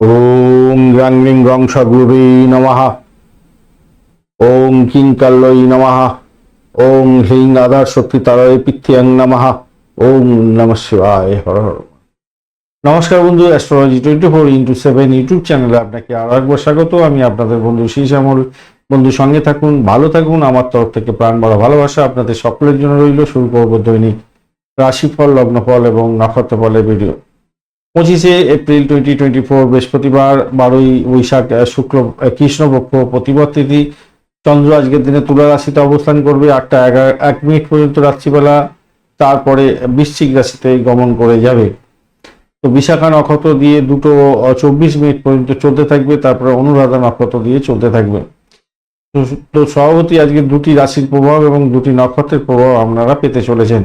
ওম গ্রাং গ্রিং গ্রং সদ্গুরুবে নমঃ। ওম কিং কাল্লই নমঃ। ওম হ্রিং আধার শক্তি তারয় পিথ্যাং নমঃ। ওম নম শিবায় হর হর। নমস্কার বন্ধু, astrology twenty four into seven YouTube চ্যানেলে আপনাকে আরও একবার স্বাগত। আমি আপনাদের বন্ধু শীষ বন্ধু, সঙ্গে থাকুন, ভালো থাকুন। আমার তরফ থেকে প্রাণ বড় ভালোবাসা আপনাদের সকলের জন্য রইল। শুরু করব দৈনিক রাশিফল, লগ্নফল এবং নক্ষত্রফলের ভিডিও। পঁচিশে এপ্রিল টোয়েন্টি টোয়েন্টি ফোর বৃহস্পতিবার বারোই বৈশাখ আহ, কৃষ্ণপক্ষ প্রতিপদ তিথি। চন্দ্র আজকের দিনে তুলা রাশিতে অবস্থান করবে আটটা এগারো এক মিনিট পর্যন্ত রাত্রিবেলা তারপরে বৃশ্চিক রাশিতে গমন করে যাবে। তো বিশাখা নক্ষত্র দিয়ে দুটো চব্বিশ মিনিট পর্যন্ত চলতে থাকবে তারপরে অনুরাধা নক্ষত্র দিয়ে চলতে থাকবে। তো সভাপতি আজকে দুটি রাশির প্রভাব এবং দুটি নক্ষত্রের প্রভাব আপনারা পেতে চলেছেন।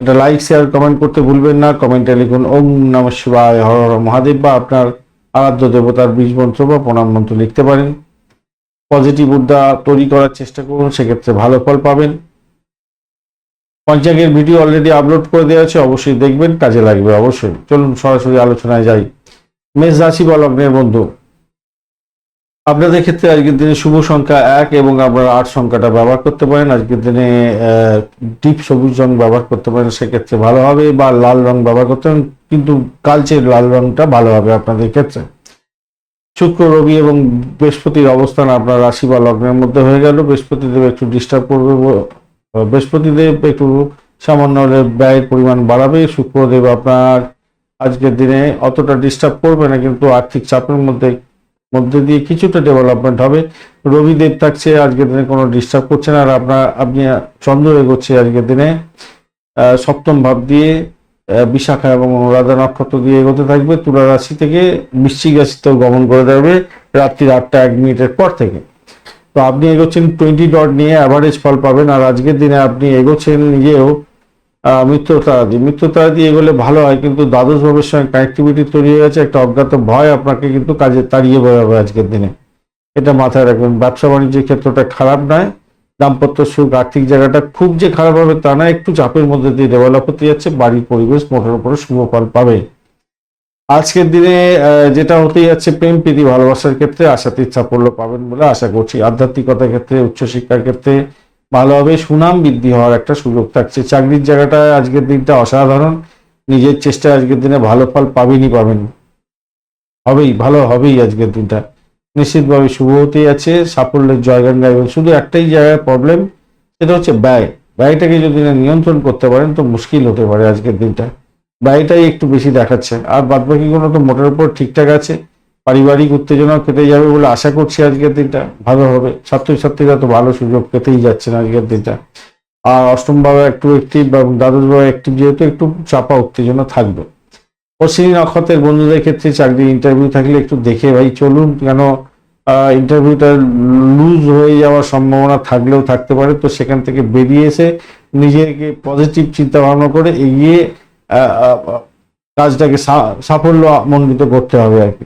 এটা লাইক শেয়ার কমেন্ট করতে ভুলবেন না। কমেন্টে লিখুন, ওম নম শিবায়, হর হর মহাদেব বা আপনার আরাধ্য দেবতার বীজ মন্ত্র বা প্রণাম মন্ত্র লিখতে পারেন। পজিটিভ উদ্যা তৈরি করার চেষ্টা করুন, সেক্ষেত্রে ভালো ফল পাবেন। পঞ্চাঙ্গের ভিডিও অলরেডি আপলোড করে দেওয়া আছে, অবশ্যই দেখবেন, কাজে লাগবে অবশ্যই। চলুন সরাসরি আলোচনায় যাই। মেষ রাশি বা লগ্নের বন্ধু। আপনাদের ক্ষেত্রে আজকের দিনে শুভ সংখ্যা এক এবং আপনারা আট সংখ্যাটা ব্যবহার করতে পারেন। আজকের দিনে ডিপ সবুজ রং ব্যবহার করতে পারেন, সেক্ষেত্রে ভালো হবে বা লাল রং ব্যবহার করতে পারেন, কিন্তু কালচে লাল রংটা ভালো হবে আপনাদের ক্ষেত্রে। শুক্র, রবি এবং বৃহস্পতির অবস্থান আপনার রাশি বা লগ্নের মধ্যে হয়ে গেল। বৃহস্পতিদেব একটু ডিস্টার্ব করবে বৃহস্পতিদেব একটু সামান্য ব্যয়ের পরিমাণ বাড়াবে। শুক্রদেব আপনার আজকের দিনে অতটা ডিস্টার্ব করবে না, কিন্তু আর্থিক চাপের মধ্যে মধ্যে দিয়ে কিছুটা ডেভেলপমেন্ট হবে। রবিদেব থাকছে, আজকের দিনে কোনো ডিস্টার্ব করছে না। আর আপনার আপনি চন্দ্র এগোচ্ছে আজকের দিনে। সপ্তম ভাব দিয়ে বিশাখা এবং অনুরাধা নক্ষত্র দিয়ে এগোতে থাকবে। তুলা রাশি থেকে বৃশ্চিক রাশিতেও গমন করে দেবে রাত্রির আটটা এক মিনিটের পর থেকে। তো আপনি এগোচ্ছেন টোয়েন্টি ডট নিয়ে অ্যাভারেজ ফল পাবেন। আর আজকের দিনে আপনি এগোচ্ছেন নিজেও আহ, মৃত্যু তারাদি মৃত্যু তারাদি এগোলে ভালো হয় কিন্তু দ্বাদশ ভাবের সঙ্গে কানেক্টিভিটি তৈরি হয়ে গেছে একটা অজ্ঞাত ভয় আপনাকে কিন্তু কাজে তাড়িয়ে বেরোবে আজকের দিনে। এটা মাথায় রাখবেন ব্যবসা বাণিজ্যের ক্ষেত্রটা খারাপ নয় দাম্পত্য সুখ আর্থিক জায়গাটা খুব যে খারাপ হবে তা না একটু চাপের মধ্যে দিয়ে ডেভেলপ হতে যাচ্ছে বাড়ির পরিবেশ মোটের উপরে শুভ ফল পাবে। আজকের দিনে যেটা হতে যাচ্ছে প্রেম প্রীতি ভালোবাসার ক্ষেত্রে আশাতীত সাফল্য পাবেন বলে আশা করছি। আধ্যাত্মিকতার ক্ষেত্রে উচ্চশিক্ষার ক্ষেত্রে ভালোভাবে সুনাম বৃদ্ধি হওয়ার একটা সুযোগ থাকছে। চাকরির জায়গাটায় আজকের দিনটা অসাধারণ। নিজের চেষ্টায় আজকের দিনে ভালো ফল পাবেনই পাবেন হবেই, ভালো হবেই আজকের দিনটা। নিশ্চিতভাবে শুভ হতেই আছে, সাফল্যের জয়গান গাইবেন শুধু একটাই জায়গায় প্রবলেম সেটা হচ্ছে ব্যয়। ব্যয়টাকে যদি না নিয়ন্ত্রণ করতে পারেন তো মুশকিল হতে পারে আজকের দিনটা। ব্যয়টাই একটু বেশি দেখাচ্ছে। আর বাদ বাকিগুলো তো মোটের উপর ঠিকঠাক আছে। পারিবারিক উত্তেজনা কেটে যাবে বলে আশা করছি আজকের দিনটা ভালো হবে। ছাত্রছাত্রীরা তো ভালো সুযোগ পেতেই যাচ্ছেন আজকের দিনটা। আর অষ্টম ভাবে একটু অ্যাক্টিভ এবং দ্বাদশ ভাবে অ্যাক্টিভ যেহেতু একটু চাপা উত্তেজনা থাকবে। অশ্বিনী নক্ষত্রের বন্ধুদের ক্ষেত্রে চাকরি ইন্টারভিউ থাকলে একটু দেখে ভাই চলুন, কেন ইন্টারভিউটা লুজ হয়ে যাওয়ার সম্ভাবনা থাকলেও থাকতে পারে। তো সেখান থেকে বেরিয়ে এসে নিজেকে পজিটিভ চিন্তা ভাবনা করে এগিয়ে কাজটাকে সাফল্য মণ্ডিত করতে হবে আর কি।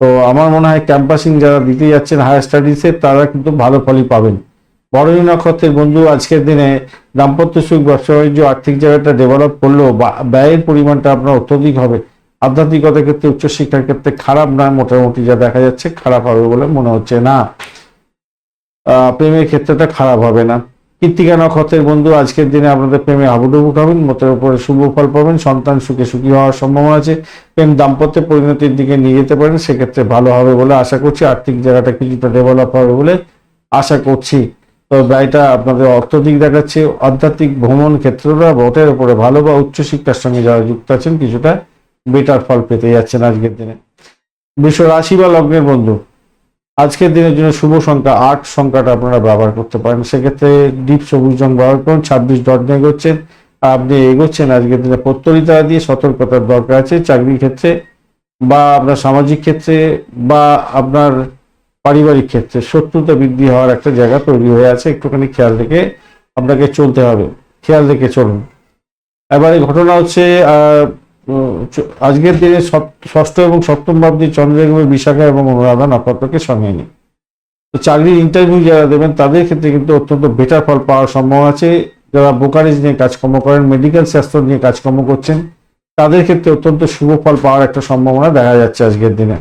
তো আমার মনে হয় ক্যাম্পাসিং যারা দিতে যাচ্ছেন হায়ার স্টাডিজে তারা কিন্তু ভালো ফলই পাবেন। বড়ই নক্ষত্রের বন্ধু আজকের দিনে দাম্পত্য সুখ, ব্যবসা বাণিজ্য, আর্থিক জায়গাটা ডেভেলপ করলেও ব্যয়ের পরিমাণটা আপনার অত্যধিক হবে। আধ্যাত্মিকতার ক্ষেত্রে, উচ্চশিক্ষার ক্ষেত্রে খারাপ না মোটামুটি যা দেখা যাচ্ছে খারাপ হবে বলে মনে হচ্ছে না। প্রেমের ক্ষেত্রটা খারাপ হবে না। কৃত্তিকা নক্ষত্রের বন্ধু, আজকের দিনে আপনাদের প্রেমে হাবুডুবু খাবেন মতের উপরে শুভ ফল পাবেন, সন্তান সুখে সুখী হওয়ার সম্ভাবনা আছে, প্রেম দাম্পত্যের পরিণতির দিকে নিয়ে যেতে পারেন, সেক্ষেত্রে ভালো হবে বলে আশা করছি, আর্থিক জায়গাটা কিছুটা ডেভেলপ হবে বলে আশা করছি। তো ব্যয়টা আপনাদের অর্থদিক দেখাচ্ছে, আধ্যাত্মিক ভ্রমণ ক্ষেত্রটা ভোটের উপরে ভালো বা উচ্চশিক্ষার সঙ্গে যারা যুক্ত আছেন, কিছুটা বেটার ফল পেতে যাচ্ছেন আজকের দিনে। বিশ্ব রাশি বা লগ্নের বন্ধু আজকের দিনের জন্য শুভ সংখ্যা আট সংখ্যাটা আপনারা ব্যবহার করতে পারেন। সেক্ষেত্রে ডিপ সবুজ রং ব্যবহার করুন, ছাব্বিশ ডট এগোচ্ছেন। আপনি এগোচ্ছেন, আজকের দিনে প্রত্যরিতা দিয়ে সতর্কতার দরকার আছে চাকরির ক্ষেত্রে বা আপনার সামাজিক ক্ষেত্রে বা আপনার পারিবারিক ক্ষেত্রে। শত্রুতা বৃদ্ধি হওয়ার একটা জায়গা তৈরি হয়ে আছে, একটুখানি খেয়াল রেখে আপনাকে চলতে হবে। খেয়াল রেখে চলুন। এবারে ঘটনা হচ্ছে আজকের দিনে ষষ্ঠ এবং সপ্তম ভাবদি চন্দ্রগ্রহ বিশাখা এবং অনুরাধা নক্ষত্রকে সঙ্গে নিই তো চাকরির ইন্টারভিউ যারা দেবেন, তাদের ক্ষেত্রে কিন্তু অত্যন্ত বেটার ফল পাওয়ার সম্ভব আছে। যারা বোকারেজ নিয়ে কাজকর্ম করেন মেডিকেল শাস্ত্র নিয়ে কাজকর্ম করছেন, তাদের ক্ষেত্রে অত্যন্ত শুভ ফল পাওয়ার একটা সম্ভাবনা দেখা যাচ্ছে আজকের দিনে।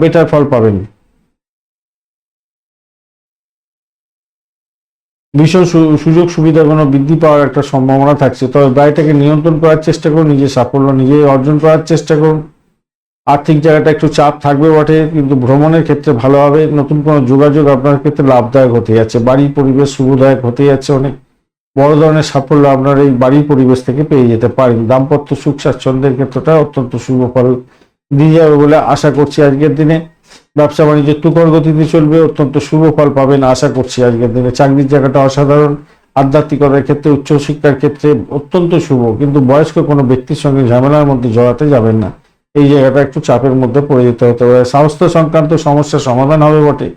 বেটার ফল পাবেন। ভীষণ সুযোগ সুবিধাগুলো বৃদ্ধি পাওয়ার একটা সম্ভাবনা থাকছে। তবে ব্যয়টাকে নিয়ন্ত্রণ করার চেষ্টা করুন, নিজের সাফল্য নিজেই অর্জন করার চেষ্টা করুন। আর্থিক জায়গাটা একটু চাপ থাকবে বটে, কিন্তু ভ্রমণের ক্ষেত্রে ভালো হবে। নতুন কোনো যোগাযোগ আপনার ক্ষেত্রে লাভদায়ক হতে যাচ্ছে। বাড়ির পরিবেশ শুভদায়ক হতে যাচ্ছে অনেক। বড় ধরনের সাফল্য আপনার এই বাড়ির পরিবেশ থেকে পেয়ে যেতে পারেন। দাম্পত্য সুখ স্বাচ্ছন্দ্যের ক্ষেত্রটা অত্যন্ত শুভ ফল দিয়ে যাবে বলে আশা করছি আজকের দিনে। ব্যবসা বাণিজ্য তুকর গতিতে চলবে, অত্যন্ত শুভ ফল পাবেন আশা করছি আজকের দিনে। চাকরির জায়গাটা অসাধারণ। আধ্যাত্মিকতার ক্ষেত্রে উচ্চশিক্ষার ক্ষেত্রে অত্যন্ত শুভ, কিন্তু বয়স্ক কোনো ব্যক্তির সঙ্গে ঝামেলার মধ্যে জড়াতে যাবেন না। এই জায়গাটা একটু চাপের মধ্যে পড়ে যেতে হতে পারে। স্বাস্থ্য সংক্রান্ত সমস্যার সমাধান হবে বটে,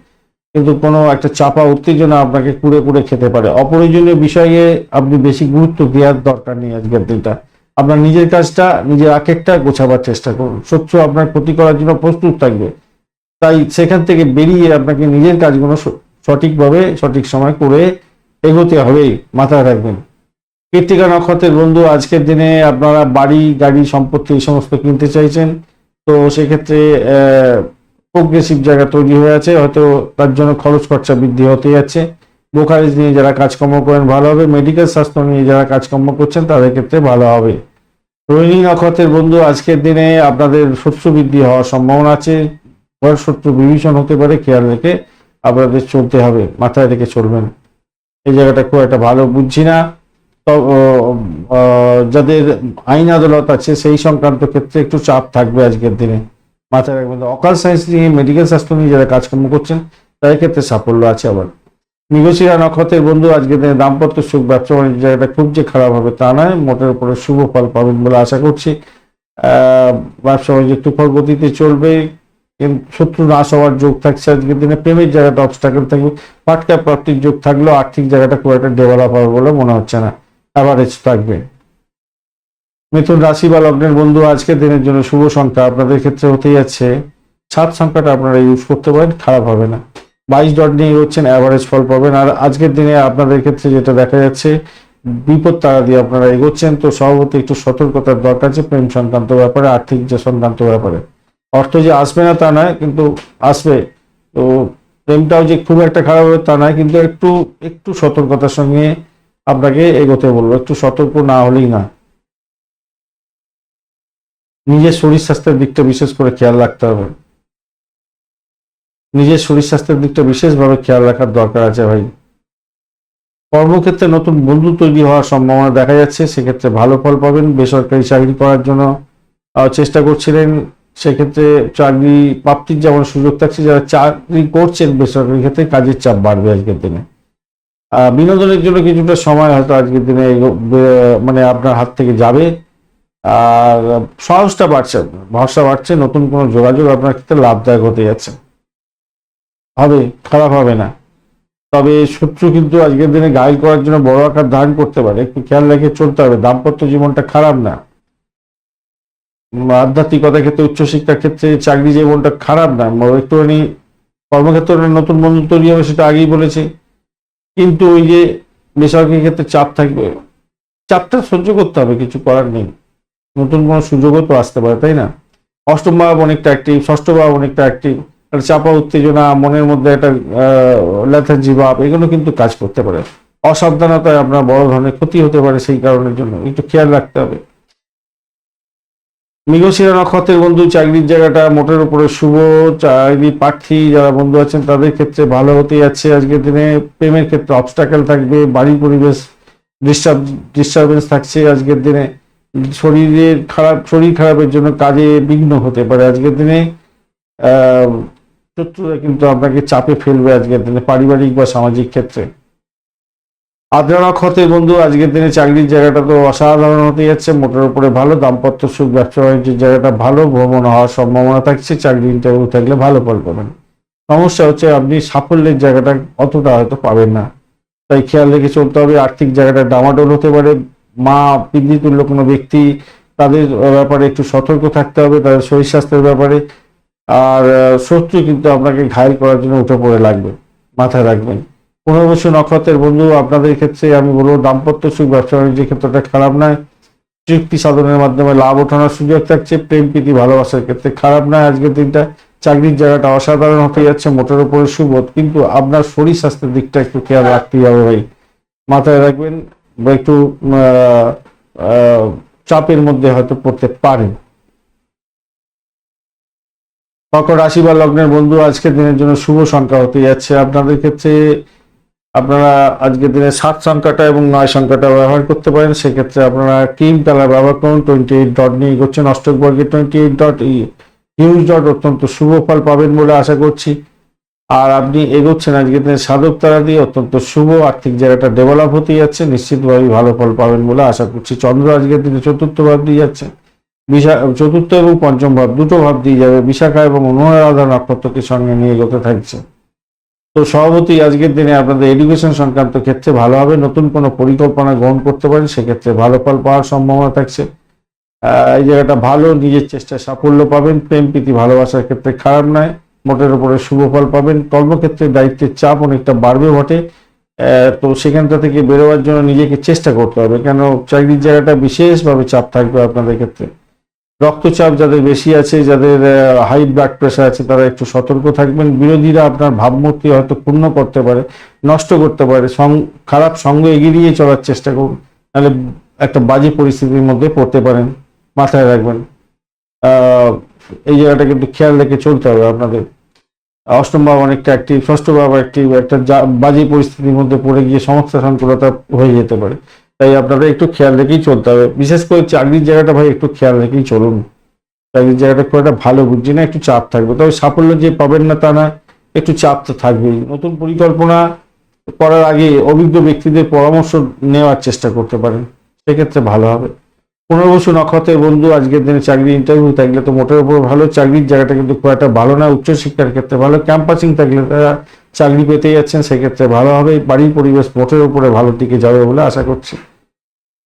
কিন্তু কোনো একটা চাপা উত্তেজনা আপনাকে কুড়ে কুড়ে খেতে পারে। অপ্রয়োজনীয় বিষয়ে আপনি বেশি গুরুত্ব দেওয়ার দরকার নেই আজকের দিনটা। আপনার নিজের কাজটা, নিজের আকেরটা গোছাবার চেষ্টা করুন। শত্রু আপনার ক্ষতি করার জন্য প্রস্তুত থাকবে। তাই সেখান থেকে বেরিয়ে আপনাকে নিজের কাজগুলো সঠিকভাবে, সঠিক সময় করে এগোতে হবেই মাথায় রাখবেন। কৃত্তিকা নক্ষত্রের বন্ধু, আজকের দিনে আপনারা বাড়ি, গাড়ি, সম্পত্তি এই সমস্ত কিনতে চাইছেন। তো সেক্ষেত্রে প্রোগ্রেসিভ জায়গা তৈরি হয়ে আছে, হয়তো তার জন্য খরচ খরচা বৃদ্ধি হতে যাচ্ছে। ব্রোকারেজ নিয়ে যারা কাজকর্ম করেন, ভালো হবে। মেডিকেল স্বাস্থ্য নিয়ে যারা কাজকর্ম করছেন, তাদের ক্ষেত্রে ভালো হবে। রোহিণী নক্ষত্রের বন্ধু, আজকের দিনে আপনাদের শত্রু বৃদ্ধি হওয়ার সম্ভাবনা আছে। ঘর শত্রু বিভীষণ হতে পারে, খেয়াল রেখে আপনাদের চলতে হবে, মাথায় রেখে চলবেন। এই জায়গাটা খুব একটা ভালো বুঝছি না। যাদের আইন আদালত আছে, সেই সংক্রান্ত ক্ষেত্রে একটু চাপ থাকবে আজকের দিনে। মাথায় রাখবেন অকাল সায়েন্স নিয়ে, মেডিকেল স্বাস্থ্য নিয়ে যারা কাজকর্ম করছেন, তাদের ক্ষেত্রে সাফল্য আছে আবার। মৃগশিরা নক্ষত্রের বন্ধু, আজকের দিনে দাম্পত্য সুখ, ব্যবসা বাণিজ্য জায়গাটা খুব যে খারাপ হবে তা নয়, মোটের উপরে শুভ ফল পাবেন বলে আশা করছি। ব্যবসা বাণিজ্য তুফল গতিতে চলবে। শত্রু নাশ হওয়ার যোগ থাকছে, আজকের দিনে প্রেমের জায়গাটা অবস্টাকেল থাকবে। পাটকা প্রাপ্তির যোগ থাকলেও আর্থিক জায়গাটা খুব একটা ডেভেলপ হবে বলে মনে হচ্ছে না। অ্যাভারেজ থাকবে। মিথুন রাশি বা লগ্নের বন্ধু আজকের দিনের জন্য শুভ সংখ্যা আপনাদের ক্ষেত্রে হতে যাচ্ছে। সাত সংখ্যাটা আপনারা ইউজ করতে পারেন, খারাপ হবে না। বাইশ ডট নিয়ে হচ্ছেন অ্যাভারেজ ফল পাবেন। আর আজকের দিনে আপনাদের ক্ষেত্রে যেটা দেখা যাচ্ছে, বিপদ তারা দিয়ে আপনারা এগোচ্ছেন। তো সভাপতি একটু সতর্কতার দরকার আছে প্রেম সংক্রান্ত ব্যাপারে, আর্থিক যে সংক্রান্ত ব্যাপারে। অর্থ যে আসবে না তা নয়, কিন্তু আসবে। তো প্রেমটাও যে খুব একটা খারাপ হবে তা নয়, কিন্তু একটু একটু সতর্কতার সঙ্গে আপনাকে এগোতে বলব। একটু সতর্ক না হলেই না। নিজের শরীর স্বাস্থ্যের দিকটা বিশেষ করে খেয়াল রাখতে হবে। নিজের শরীর স্বাস্থ্যের দিকটা বিশেষভাবে খেয়াল রাখার দরকার আছে ভাই। কর্মক্ষেত্রে নতুন বন্ধু তৈরি হওয়ার সম্ভাবনা দেখা যাচ্ছে। সেক্ষেত্রে ভালো ফল পাবেন। বেসরকারি চাকরি করার জন্য চেষ্টা করছিলেন। সেক্ষেত্রে চাকরি প্রাপ্তির যেমন সুযোগ থাকছে, যারা চাকরি করছেন বেসরকারি ক্ষেত্রে কাজের চাপ বাড়বে আজকের দিনে। বিনোদনের জন্য কিছুটা সময় হয়তো আজকের দিনে মানে আপনার হাত থেকে যাবে। আর সাহসটা বাড়ছে, ভরসা বাড়ছে, নতুন কোনো যোগাযোগ আপনার ক্ষেত্রে লাভদায়ক হতে যাচ্ছে। হবে, খারাপ হবে না। তবে শত্রু কিন্তু আজকের দিনে গাইল করার জন্য বড় আকার ধারণ করতে পারে। একটু খেয়াল রেখে চলতে হবে। দাম্পত্য জীবনটা খারাপ না। আধ্যাত্মিকতার ক্ষেত্রে, উচ্চশিক্ষার ক্ষেত্রে চাকরি জীবনটা খারাপ না। একটুখানি কর্মক্ষেত্রে নতুন বন্ধু তৈরি হবে সেটা আগেই বলেছি। কিন্তু ওই যে বেসরকারি ক্ষেত্রে চাপ থাকবে, চাপটা সহ্য করতে হবে, কিছু করার নেই। নতুন কোনো সুযোগও তো আসতে পারে, তাই না? অষ্টম ভাব অনেকটা অ্যাক্টিভ ষষ্ঠ ভাব অনেকটা অ্যাক্টিভ একটা চাপা উত্তেজনা, মনের মধ্যে একটা ল্যাথার্জি ভাব, এগুলো কিন্তু কাজ করতে পারে। অসাবধানতায় আপনার বড় ধরনের ক্ষতি হতে পারে সেই কারণের জন্য। একটু খেয়াল রাখতে হবে। মৃগশিরা নক্ষত্রের বন্ধু, চাকরির জায়গাটা মোটের উপরে শুভ। চাকরি প্রার্থী যারা বন্ধু আছেন, তাদের ক্ষেত্রে ভালো হতে যাচ্ছে আজকের দিনে। প্রেমের ক্ষেত্রে অবস্টাকেল থাকবে, বাড়ির পরিবেশ ডিস্টার্ব ডিস্টারবেন্স থাকছে আজকের দিনে। শরীরের খারাপ, শরীর খারাপের জন্য কাজে বিঘ্ন হতে পারে আজকের দিনে। শত্রুরা কিন্তু আপনাকে চাপে ফেলবে আজকের দিনে, পারিবারিক বা সামাজিক ক্ষেত্রে। আদ্রা নক্ষত্রের বন্ধু, আজকের দিনে চাকরির জায়গাটা তো অসাধারণ হতে যাচ্ছে, মোটের উপরে ভালো, দাম্পত্য সুখ, ব্যবসা বাণিজ্যের জায়গাটা ভালো, ভ্রমণ হওয়ার সম্ভাবনা থাকছে, চাকরি ইন্টারভিউ থাকলে ভালো ফল পাবেন। সমস্যা হচ্ছে আপনি সাফল্যের জায়গাটা অতটা হয়তো পাবেন না। তাই খেয়াল রেখে চলতে হবে, আর্থিক জায়গাটা ডামাডোল হতে পারে। মা, পিতৃতুল্য কোনো ব্যক্তি, তাদের ব্যাপারে একটু সতর্ক থাকতে হবে, তাদের শরীর স্বাস্থ্যের ব্যাপারে। আর শত্রু কিন্তু আপনাকে ঘায়ল করার জন্য উঠে পড়ে লাগবে, মাথায় রাখবেন। পনেরো বছর নক্ষত্রের বন্ধু, আপনাদের ক্ষেত্রে আমি বলব দাম্পত্য সুখ, ব্যবসা বাণিজ্যের ক্ষেত্রটা খারাপ নয়। চুক্তি সাধনের মাধ্যমে লাভ ওঠানোর সুযোগ থাকছে, প্রেম, প্রীতি, ভালোবাসার ক্ষেত্রে খারাপ নয়। আজকের দিনটা চাকরির জায়গাটা অসাধারণ হতে যাচ্ছে, মোটের উপরে সুবোধ। কিন্তু আপনার শরীর স্বাস্থ্যের দিকটা একটু খেয়াল রাখতেই হবে ভাই। মাথায় রাখবেন একটু চাপের মধ্যে হয়তো পড়তে পারেন। মকর রাশি বা লগ্নের বন্ধু, আজকের দিনের জন্য শুভ সংখ্যা হতে যাচ্ছে। আপনাদের ক্ষেত্রে আপনারা আজকের দিনে সাত সংখ্যাটা এবং নয় সংখ্যাটা ব্যবহার করতে পারেন। সেক্ষেত্রে আপনারা ক্রিম কালার ব্যবহার করুন। টোয়েন্টি এইট ডট নিয়ে এগোচ্ছেন অষ্টক বর্গের twenty eight dot huge dot অত্যন্ত শুভ ফল পাবেন বলে আশা করছি। আর আপনি এগোচ্ছেন আজকের দিনে সাধক তারা দিয়ে। অত্যন্ত শুভ আর্থিক জায়গাটা ডেভেলপ হতে যাচ্ছে। নিশ্চিতভাবে ভালো ফল পাবেন বলে আশা করছি। চন্দ্র আজকের দিনে চতুর্থ ভাব দিয়ে যাচ্ছে। বিশা চতুর্থ এবং পঞ্চম ভাব দুটো ভাব দিয়ে যাবে। বিশাখা এবং অনুরাধা নক্ষত্রকে সঙ্গে নিয়ে এগোতে থাকছে। তো সভাপতি, আজকের দিনে আপনাদের এডুকেশন সংক্রান্ত ক্ষেত্রে ভালো হবে, নতুন কোনো পরিকল্পনা গ্রহণ করতে পারেন, সেক্ষেত্রে ভালো ফল পাওয়ার সম্ভাবনা থাকছে। এই জায়গাটা ভালো, নিজের চেষ্টায় সাফল্য পাবেন, প্রেম, প্রীতি, ভালোবাসার ক্ষেত্রে খারাপ নয় মোটের উপরে শুভ ফল পাবেন কর্মক্ষেত্রে দায়িত্বের চাপ অনেকটা বাড়বে বটে তো সেখানটা থেকে বেরোবার জন্য নিজেকে চেষ্টা করতে হবে, কেন চাকরির জায়গাটা বিশেষভাবে চাপ থাকবে আপনাদের ক্ষেত্রে। রক্তচাপ যাদের বেশি আছে, যাদের হাই ব্লাড প্রেশার আছে, তারা একটু সতর্ক থাকবেন। বিরোধীরা আপনার ভাবমূর্তি হয়তো পূর্ণ করতে পারে, নষ্ট করতে পারে খারাপ সঙ্গ এগিয়ে চলার চেষ্টা করুন। নাহলে একটা বাজে পরিস্থিতির মধ্যে পড়তে পারেন, মাথায় রাখবেন। এই জায়গাটা কিন্তু খেয়াল রেখে চলতে হবে আপনাদের। অষ্টম ভাব অনেকটা অ্যাক্টিভ ষষ্ঠ ভাব অ্যাক্টিভ একটা বাজে পরিস্থিতির মধ্যে পড়ে গিয়ে সমস্যা সংকুলতা হয়ে যেতে পারে। তাই আপনাদের একটু খেয়াল রেখেই চলতে হবে। বিশেষ করে চাকরির জায়গাটা ভাই একটু খেয়াল রেখেই চলুন। চাকরির জায়গাটা খুব একটা ভালো বুঝছি না, একটু চাপ থাকবে। তবে সাফল্য যে পাবেন না তা না, একটু চাপ তো থাকবেই। নতুন পরিকল্পনা করার আগে অভিজ্ঞ ব্যক্তিদের পরামর্শ নেওয়ার চেষ্টা করতে পারেন। সেক্ষেত্রে ভালো হবে। পুনর্বসু নক্ষত্রের বন্ধু আজকের দিনে চাকরি ইন্টারভিউ থাকলে তো মোটের উপর ভালো। চাকরির জায়গাটা কিন্তু খুব একটা ভালো না। উচ্চশিক্ষার ক্ষেত্রে ভালো। ক্যাম্পাসিং থাকলে তারা চাকরি পেতে যাচ্ছেন, সেক্ষেত্রে ভালো হবে। বাড়ির পরিবেশ মোটের উপরে ভালো দিকে যাবে বলে আশা করছি।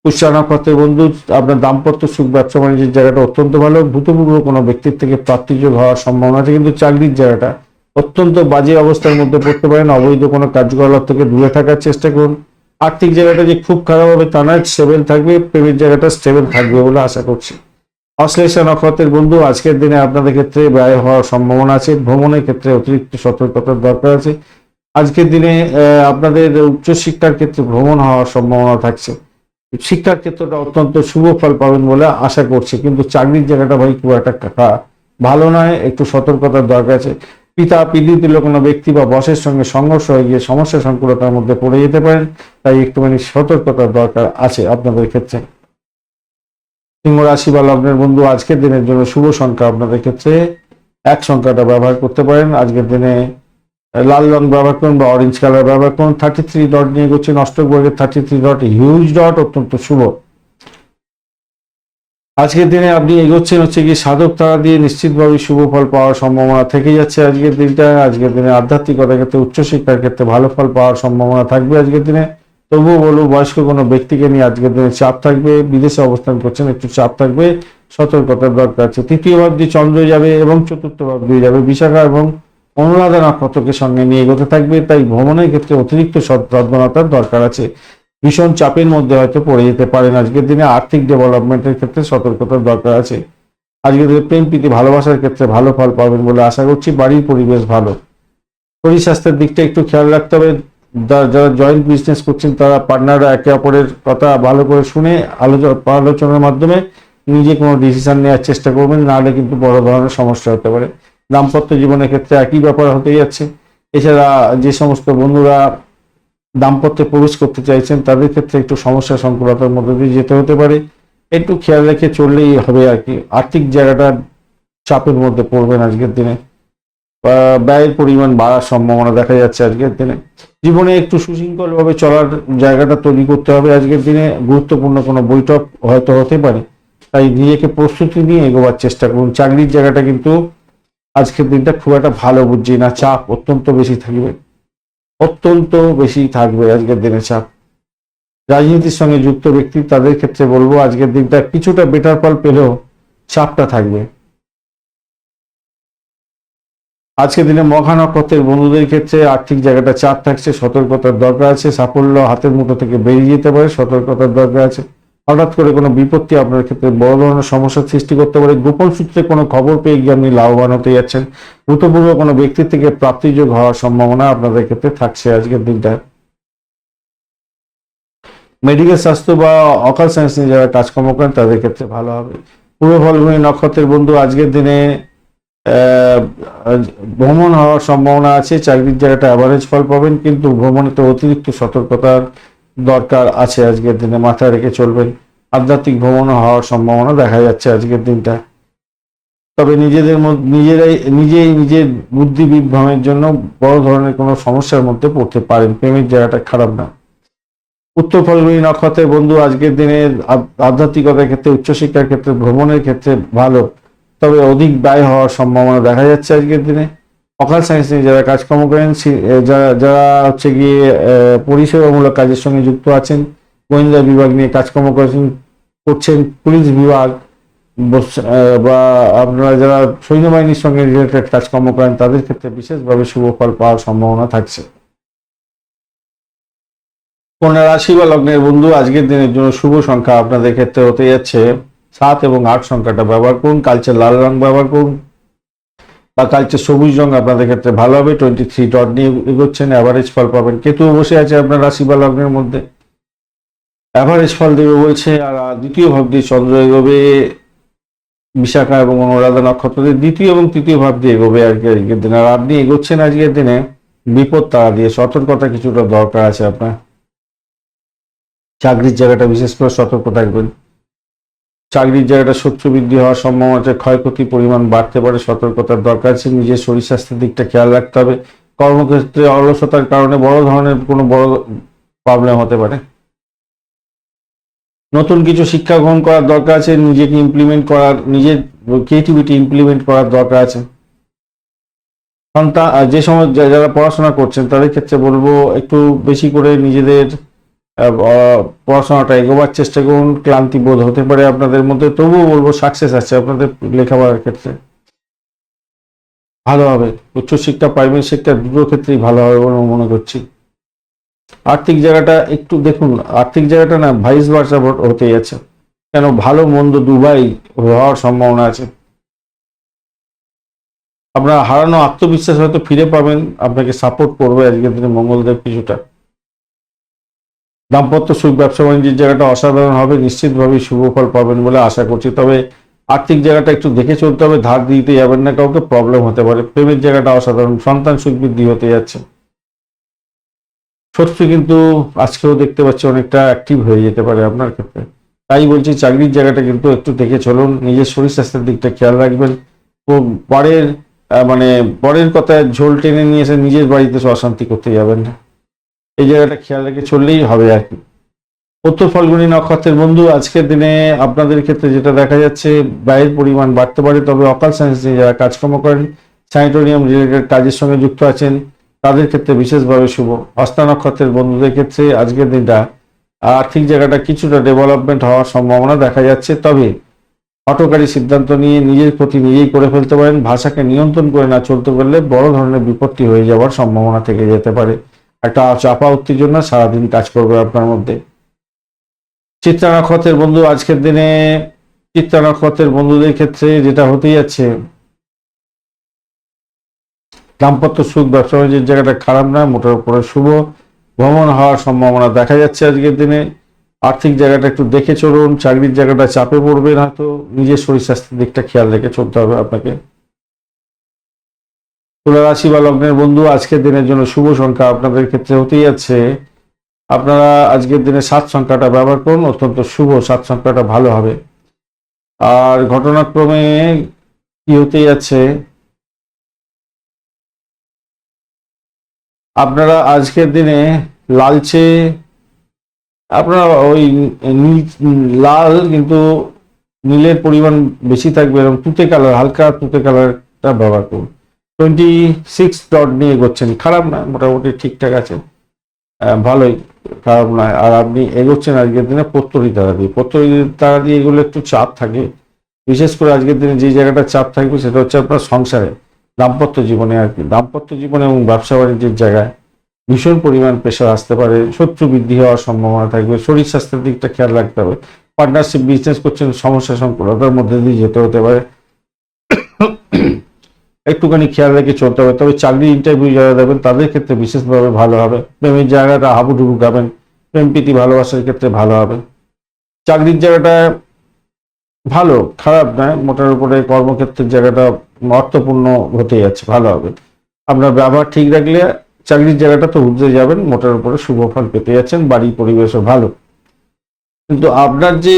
পুষ্যা নক্ষত্রের বন্ধু, আপনার দাম্পত্য সুখ, ব্যবসা, বাণিজ্যের জায়গাটা অত্যন্ত ভালো। ভূতপূর্ব কোনো ব্যক্তির থেকে প্রাপ্তিযোগ হওয়ার সম্ভাবনা আছে, কিন্তু চাকরির জায়গাটা অত্যন্ত বাজে অবস্থার মধ্যে পড়তে পারেন। অবৈধ কোনো কার্যকলাপ থেকে দূরে থাকার চেষ্টা করুন। আর্থিক জায়গাটা যে খুব খারাপ হবে তা নয় স্টেবল থাকবে, প্রেমের জায়গাটা স্টেবল থাকবে বলে আশা করছি। অশ্লেষা নক্ষত্রের বন্ধু, আজকের দিনে আপনাদের ক্ষেত্রে ব্যয় হওয়ার সম্ভাবনা আছে, ভ্রমণের ক্ষেত্রে অতিরিক্ত সতর্কতার দরকার আছে। আজকের দিনে আপনাদের উচ্চশিক্ষার ক্ষেত্রে ভ্রমণ হওয়ার সম্ভাবনা থাকছে। শিক্ষার ক্ষেত্রটা অত্যন্ত শুভ ফল পাবেন বলে আশা করছি, কিন্তু চাকরির জায়গাটা ভাই খুব একটা কা- ভালো নয়, একটু সতর্কতার দরকার আছে। পিতা পিতৃতুল্য কোনো ব্যক্তি বা বসের সঙ্গে সংঘর্ষ হয়ে গিয়ে সমস্যা, সংকুলতার মধ্যে পড়ে যেতে পারেন, তাই একটুখানি সতর্কতার দরকার আছে আপনাদের ক্ষেত্রে। সিংহ রাশি বা লগ্নের বন্ধু আজকের দিনের জন্য শুভ সংখ্যা আপনাদের ক্ষেত্রে এক সংখ্যাটা ব্যবহার করতে পারেন। আজকের দিনে লাল রং ব্যবহার করুন বা অরেঞ্জ কালার ব্যবহার করুন। থার্টি থ্রি ডট নিয়ে করছেন অষ্টক বর্গের thirty three dot huge dot অত্যন্ত শুভ। আজকের দিনে আপনি এগোচ্ছেন হচ্ছে কি সাধক তারা দিয়ে নিশ্চিতভাবে শুভ ফল পাওয়ার সম্ভাবনা থেকে যাচ্ছে আজকের দিনটা। আজকের দিনে আধ্যাত্মিকতার ক্ষেত্রে, উচ্চশিক্ষার ক্ষেত্রে ভালো ফল পাওয়ার সম্ভাবনা থাকবে আজকের দিনে। তবুও বলব, বয়স্ক কোনো ব্যক্তিকে নিয়ে আজকের দিনে চাপ থাকবে, বিদেশে অবস্থান করছেন, একটু চাপ থাকবে, সতর্কতার দরকার আছে। তৃতীয় ভাব দিয়ে চন্দ্র যাবে এবং চতুর্থ ভাব দিয়ে যাবে বিশাখা এবং অনুরাধা নক্ষত্রকে সঙ্গে নিয়ে এগোতে থাকবে, তাই ভ্রমণের ক্ষেত্রে অতিরিক্ত সতর্কতার দরকার আছে। ভীষণ চাপের মধ্যে হয়তো পড়ে যেতে পারেন আজকের দিনে, আর্থিক ডেভেলপমেন্টের ক্ষেত্রে সতর্কতার দরকার আছে। আজকের দিনে প্রেম, প্রীতি, ভালোবাসার ক্ষেত্রে ভালো ফল পাবেন বলে আশা করছি, বাড়ির পরিবেশ ভালো। শরীর স্বাস্থ্যের দিকটা একটু খেয়াল রাখতে হবে যারা জয়েন্ট বিজনেস করছেন, তারা পার্টনাররা একে অপরের কথা ভালো করে শুনে আলোচনা আলোচনার মাধ্যমে নিজে কোনো ডিসিশন নেওয়ার চেষ্টা করবেন, নাহলে কিন্তু বড় ধরনের সমস্যা হতে পারে। দাম্পত্য জীবনের ক্ষেত্রে একই ব্যাপার হতে যাচ্ছে। এছাড়া যে সমস্ত বন্ধুরা দাম্পত্যে প্রবেশ করতে চাইছেন, তাদের ক্ষেত্রে একটু সমস্যা সংকুলতার মধ্যে দিয়ে যেতে হতে পারে। একটু খেয়াল রেখে চললেই হবে আর কি। আর্থিক জায়গাটা চাপের মধ্যে পড়বেন আজকের দিনে। ব্যয়ের পরিমাণ বাড়ার সম্ভাবনা দেখা যাচ্ছে আজকের দিনে। জীবনে একটু সুশৃঙ্খলভাবে চলার জায়গাটা তৈরি করতে হবে আজকের দিনে। গুরুত্বপূর্ণ কোনো বৈঠক হয়তো হতে পারে। তাই নিজেকে প্রস্তুতি নিয়ে এগোবার চেষ্টা করুন। চাকরির জায়গাটা কিন্তু আজকের দিনটা খুব একটা ভালো বুঝছি না। চাপ অত্যন্ত বেশি থাকবে। অত্যন্ত বেশি থাকবে আজকের দিনে চাপ। রাজনীতির সঙ্গে যুক্ত ব্যক্তি, তাদের ক্ষেত্রে বলব আজকের দিনটা কিছুটা বেটার ফল পেলেও চাপটা থাকবে। আজকের দিনে মঘা নক্ষত্রের বন্ধুদের ক্ষেত্রে আর্থিক জায়গাটা চাপ থাকছে, সতর্কতার দরকার আছে, সাফল্য হাতের মুঠো থেকে বেরিয়ে যেতে পারে, সতর্কতার দরকার আছে। হঠাৎ করে কোনো বিপত্তি আপনার ক্ষেত্রে বড় ধরনের সমস্যার সৃষ্টি করতে পারে। গোপন সূত্রে কোনো খবর পেয়ে গিয়ে আপনি লাভবান হতে যাচ্ছেন। ভূতপূর্ব কোনো ব্যক্তির থেকে প্রাপ্তিযোগ হওয়ার সম্ভাবনা আপনাদের ক্ষেত্রে থাকছে আজকের দিনটা। মেডিকেল স্বাস্থ্য বা অকাল সায়েন্স নিয়ে যারা কাজকর্ম করেন, তাদের ক্ষেত্রে ভালো হবে। পূর্ব ফলগুনি নক্ষত্রের বন্ধু আজকের দিনে ভ্রমণ হওয়ার সম্ভাবনা আছে, চাকরির জায়গাটা অ্যাভারেজ ফল পাবেন, কিন্তু ভ্রমণে তো অতিরিক্ত সতর্কতার দরকার আছে আজকের দিনে, মাথায় রেখে চলবেন। আধ্যাত্মিক ভ্রমণ হওয়ার সম্ভাবনা দেখা যাচ্ছে আজকের দিনটা। তবে নিজেদের নিজেরাই, নিজেই নিজের বুদ্ধি বিভ্রমের জন্য বড় ধরনের কোনো সমস্যার মধ্যে পড়তে পারেন, প্রেমের জায়গাটা খারাপ না। উত্তর ফলগুনি নক্ষত্রের বন্ধু, আজকের দিনে আধ্যাত্মিকতার ক্ষেত্রে, উচ্চশিক্ষার ক্ষেত্রে, ভ্রমণের ক্ষেত্রে ভালো। তবে অধিক ব্যয় হওয়ার সম্ভাবনা দেখা যাচ্ছে আজকের দিনে। অকাল সায়েন্স নিয়ে যারা কাজকর্ম করেন যারা যারা হচ্ছে গিয়ে পরিষেবামূলক কাজের সঙ্গে যুক্ত আছেন, গোয়েন্দা বিভাগ নিয়ে কাজকর্ম করেছেন, করছেন, পুলিশ বিভাগ বা আপনারা যারা সৈন্যবাহিনীর সঙ্গে রিলেটেড কাজকর্ম করেন, তাদের ক্ষেত্রে বিশেষভাবে শুভ ফল পাওয়ার সম্ভাবনা থাকছে। কন্যা রাশি বা লগ্নের বন্ধু, আজকের দিনের জন্য শুভ সংখ্যা আপনাদের ক্ষেত্রে হতে যাচ্ছে সাত এবং আট সংখ্যাটা ব্যবহার করুন, কালচে লাল রং ব্যবহার করুন, বা কালচে সবুজ রং আপনাদের ক্ষেত্রে ভালো হবে টোয়েন্টি থ্রি ডট নিয়ে এগোচ্ছেন অ্যাভারেজ ফল পাবেন। কেতু বসে আছে আপনার রাশি বা লগ্নের মধ্যে। অ্যাভারেজ ফল দেবে বলছে, আর দ্বিতীয় ভাব দিয়ে চন্দ্র এগোবে, বিশাখা এবং অনুরাধা নক্ষত্রদের দ্বিতীয় এবং তৃতীয় ভাব দিয়ে এগোবে আর কি আজকের দিনে। আর আপনি এগোচ্ছেন আজকের দিনে, বিপদ তারা দিয়ে, সতর্কতা কিছুটা দরকার আছে আপনার। চাকরির জায়গাটা বিশেষ করে সতর্ক থাকবেন। চাকরির জায়গাটা শত্রু বৃদ্ধি হওয়ার সম্ভাবনা আছে ক্ষয়ক্ষতির পরিমাণ বাড়তে পারে, সতর্কতার দরকার আছে, নিজের শরীর স্বাস্থ্যের দিকটা খেয়াল রাখতে হবে। কর্মক্ষেত্রে অলসতার কারণে বড় ধরনের কোনো বড় প্রবলেম হতে পারে। নতুন কিছু শিক্ষা গ্রহণ করার দরকার আছে, নিজেকে ইমপ্লিমেন্ট করার, নিজের ক্রিয়েটিভিটি ইমপ্লিমেন্ট করার দরকার আছে। সন্তান যে সময় যারা পড়াশোনা করছেন, তাদের ক্ষেত্রে বলব একটু বেশি করে নিজেদের পড়াশোনাটা এগোবার চেষ্টা করুন, ক্লান্তি বোধ হতে পারে আপনাদের মধ্যে, তবুও বলব সাকসেস আছে আপনাদের লেখাপড়ার ক্ষেত্রে। ভালো হবে, উচ্চশিক্ষা প্রাইমারি শিক্ষা দুটো ক্ষেত্রেই ভালো হবে বলে মনে করছি। আর্থিক জায়গাটা একটু দেখুন, আর্থিক জায়গাটা না ভাইস ভার্সা হতে যাচ্ছে কেন ভালো, মন্দ দুবাই হওয়ার সম্ভাবনা আছে। আপনার হারানো আত্মবিশ্বাস হয়তো ফিরে পাবেন, আপনাকে সাপোর্ট করবে আজকের দিনে মঙ্গলদেব কিছুটা। দাম্পত্য সুখ, ব্যবসা বাণিজ্যের জায়গাটা অসাধারণ হবে, নিশ্চিতভাবেই শুভ ফল পাবেন বলে আশা করছি। তবে আর্থিক জায়গাটা একটু দেখে চলতে হবে, ধার দিতে যাবেন না, কাউকে প্রবলেম হতে পারে। প্রেমের জায়গাটা অসাধারণ, সন্তান সুখ বৃদ্ধি হতে যাচ্ছে। শত্রু কিন্তু আজকেও দেখতে পাচ্ছি অনেকটা অ্যাক্টিভ হয়ে যেতে পারে আপনার ক্ষেত্রে। তাই বলছি, চাকরির জায়গাটা কিন্তু একটু দেখে চলুন, নিজের শরীর স্বাস্থ্যের দিকটা খেয়াল রাখবেন। ও পরের মানে পরের কথায় ঝোল টেনে নিয়ে এসে নিজের বাড়িতে অশান্তি করতে যাবেন না। এই জায়গাটা খেয়াল রেখে চললেই হবে আর কি। উত্তর ফাল্গুনী নক্ষত্রের বন্ধু, আজকের দিনে আপনাদের ক্ষেত্রে যেটা দেখা যাচ্ছে, ব্যয়ের পরিমাণ বাড়তে পারে, তবে অকাল সায়েন্স নিয়ে যারা কাজকর্ম করেন স্যানিটোরিয়াম রিলেটেড কাজের সঙ্গে যুক্ত আছেন, তাদের ক্ষেত্রে বিশেষভাবে শুভ। হস্তা নক্ষত্রের বন্ধুদের ক্ষেত্রে আজকের দিনটা আর্থিক জায়গাটা কিছুটা ডেভেলপমেন্ট হওয়ার সম্ভাবনা দেখা যাচ্ছে, তবে হটকারী সিদ্ধান্ত নিয়ে নিজের ক্ষতি নিজেই করে ফেলতে পারেন, ভাষাকে নিয়ন্ত্রণ করে না চলতে পারলে বড় ধরনের বিপত্তি হয়ে যাওয়ার সম্ভাবনা থেকে যেতে পারে। একটা চাপা উত্তেজনা সারাদিন কাজ করবে আপনার মধ্যে। চিত্রা নক্ষত্রের বন্ধু, আজকের দিনে চিত্রা নক্ষত্রের বন্ধুদের ক্ষেত্রে যেটা হতে যাচ্ছে, দাম্পত্য সুখ, ব্যবসা বাণিজ্যের জায়গাটা খারাপ না, মোটার উপরে শুভ, ভ্রমণ হওয়ার সম্ভাবনা দেখা যাচ্ছে আজকের দিনে। আর্থিক জায়গাটা একটু দেখে চলুন, চাকরির জায়গাটা চাপে পড়বেন হয়তো। নিজের শরীর স্বাস্থ্যের দিকটা খেয়াল রেখে চলতে হবে আপনাকে। তুলা রাশি বা লগ্নের বন্ধু, আজকের দিনের জন্য শুভ সংখ্যা আপনাদের ক্ষেত্রে হতেই যাচ্ছে। আপনারা আজকের দিনে সাত সংখ্যাটা ব্যবহার করুন, অত্যন্ত শুভ সাত সংখ্যাটা ভালো হবে। আর ঘটনাক্রমে কি হতে যাচ্ছে? আপনারা আজকের দিনে লালচে, আপনারা ওই নীল, লাল কিন্তু নীলের পরিমাণ বেশি থাকবে এবং তুতে কালার, হালকা তুতে কালারটা ব্যবহার করুন। টোয়েন্টি সিক্স ডট নিয়ে এগোচ্ছেন। খারাপ না, মোটামুটি ঠিকঠাক আছে ভালোই, খারাপ নয় আর আপনি এগোচ্ছেন আজকের দিনে পত্তরি তারা দিয়ে। পত্তরি তারা দিয়ে এগুলো একটু চাপ থাকে। বিশেষ করে আজকের দিনে যে জায়গাটা চাপ থাকবে, সেটা হচ্ছে আপনার সংসারে, দাম্পত্য জীবনে আর কি। দাম্পত্য জীবনে এবং ব্যবসা বাণিজ্যের জায়গায় ভীষণ পরিমাণ প্রেশার আসতে পারে। শত্রু বৃদ্ধি হওয়ার সম্ভাবনা থাকবে। শরীর স্বাস্থ্যের দিকটা খেয়াল রাখতে হবে। পার্টনারশিপ বিজনেস করছেন, সমস্যা সংকুলতার মধ্যে দিয়ে যেতে হতে পারে। একটুখানি খেয়াল রেখে চলতে হবে। তবে চাকরি ইন্টারভিউ যারা দেবেন, তাদের ক্ষেত্রে বিশেষভাবে ভালো হবে। প্রেমের জায়গাটা হাবুডুবু গাবেন। প্রেম প্রীতি, ভালোবাসার ক্ষেত্রে ভালো হবে। চাকরির জায়গাটা ভালো, খারাপ নয় মোটার উপরে কর্মক্ষেত্রের জায়গাটা অর্থপূর্ণ হতে যাচ্ছে ভালো হবে। আপনার ব্যবহার ঠিক রাখলে চাকরির জায়গাটা তো উঠতে যাবেন, মোটার উপরে শুভ ফল পেতে যাচ্ছেন বাড়ি পরিবেশও ভালো। কিন্তু আপনার যে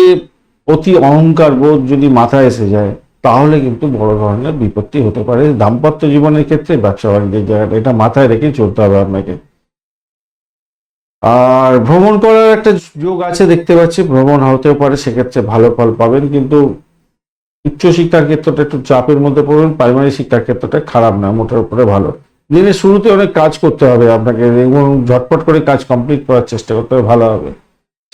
অতি অহংকার বোধ যদি মাথায় এসে যায় তাহলে কিন্তু বড় ধরনের বিপত্তি হতে পারে। দাম্পত্য জীবনের ক্ষেত্রে ব্যবসা বাণিজ্যের জায়গাটা এটা মাথায় রেখে চলতে হবে আপনাকে। আর ভ্রমণ করার একটা যোগ আছে, দেখতে পাচ্ছি। ভ্রমণ হতেও পারে, সেক্ষেত্রে ভালো ফল পাবেন, কিন্তু উচ্চশিক্ষার ক্ষেত্রটা একটু চাপের মধ্যে পড়বেন প্রাইমারি শিক্ষার ক্ষেত্রটা খারাপ না, মোটার উপরে ভালো। দিনের শুরুতে অনেক কাজ করতে হবে আপনাকে, এবং ঝটপট করে কাজ কমপ্লিট করার চেষ্টা করতে হবে, ভালো হবে।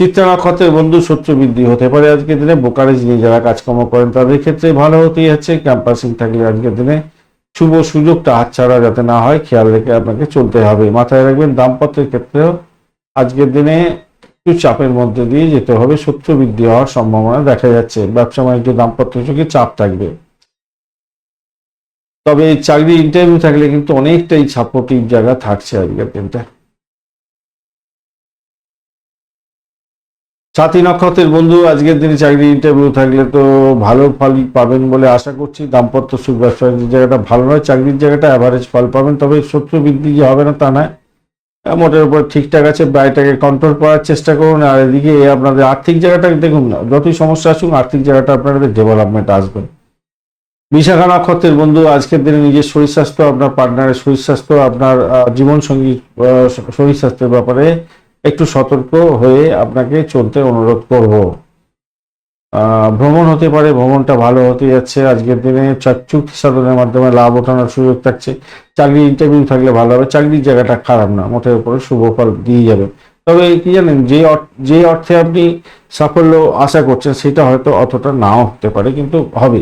চিত্রা নক্ষত্রের বন্ধু শত্রু বৃদ্ধি হতে পারে আজকের দিনে। বোকারেজ নিয়ে যারা কাজকর্ম করেন, তাদের ক্ষেত্রে ভালো হতেই যাচ্ছে ক্যাম্পাসিং থাকলে আজকের দিনে শুভ সুযোগটা হাতছাড়া যাতে না হয়, খেয়াল রেখে আপনাকে চলতে হবে। মাথায় রাখবেন, দাম্পত্যের ক্ষেত্রেও আজকের দিনে একটু চাপের মধ্যে দিয়ে যেতে হবে। শত্রু বৃদ্ধি হওয়ার সম্ভাবনা দেখা যাচ্ছে। ব্যবসা বাণিজ্য, দাম্পত্য চোখে চাপ থাকবে। তবে চাকরি ইন্টারভিউ থাকলে কিন্তু অনেকটাই সাপোর্টিভ জায়গা থাকছে আজকের দিনটা। সাথী নক্ষত্রের বন্ধু, আজকের দিনে চাকরি ইন্টারভিউ থাকলে তো ভালো ফলই পাবেন বলে আশা করছি। দাম্পত্য সুখ ব্যবসা বাণিজ্যের জায়গাটা ভালো নয়, চাকরির জায়গাটা অ্যাভারেজ ফল পাবেন। তবে শত্রু বৃদ্ধি যে হবে না তা নয়। মোটের উপর ঠিকঠাক আছে ব্যয়টাকে কন্ট্রোল করার চেষ্টা করুন। আর এদিকে আপনাদের আর্থিক জায়গাটা দেখুন না যতই সমস্যা আসুক, আর্থিক জায়গাটা আপনাদের ডেভেলপমেন্ট আসবে। বিশাখা নক্ষত্রের বন্ধু, আজকের দিনে নিজের শরীর স্বাস্থ্য, আপনার পার্টনারের শরীর স্বাস্থ্য, আপনার জীবনসঙ্গী শরীর স্বাস্থ্যের ব্যাপারে একটু সতর্ক হয়ে আপনাকে চলতে অনুরোধ করব। ভ্রমণ হতে পারে, ভ্রমণটা ভালো হতে যাচ্ছে। আজকের দিনে চুক্তি সাধনের মাধ্যমে লাভ ওঠানোর সুযোগ থাকছে। চাকরি ইন্টারভিউ থাকলে ভালো হবে। চাকরির জায়গাটা খারাপ না মোটের উপরে শুভ ফল দিয়ে যাবে। তবে কি জানেন, যে যে অর্থে আপনি সাফল্য আশা করছেন, সেটা হয়তো অতটা নাও হতে পারে, কিন্তু হবে।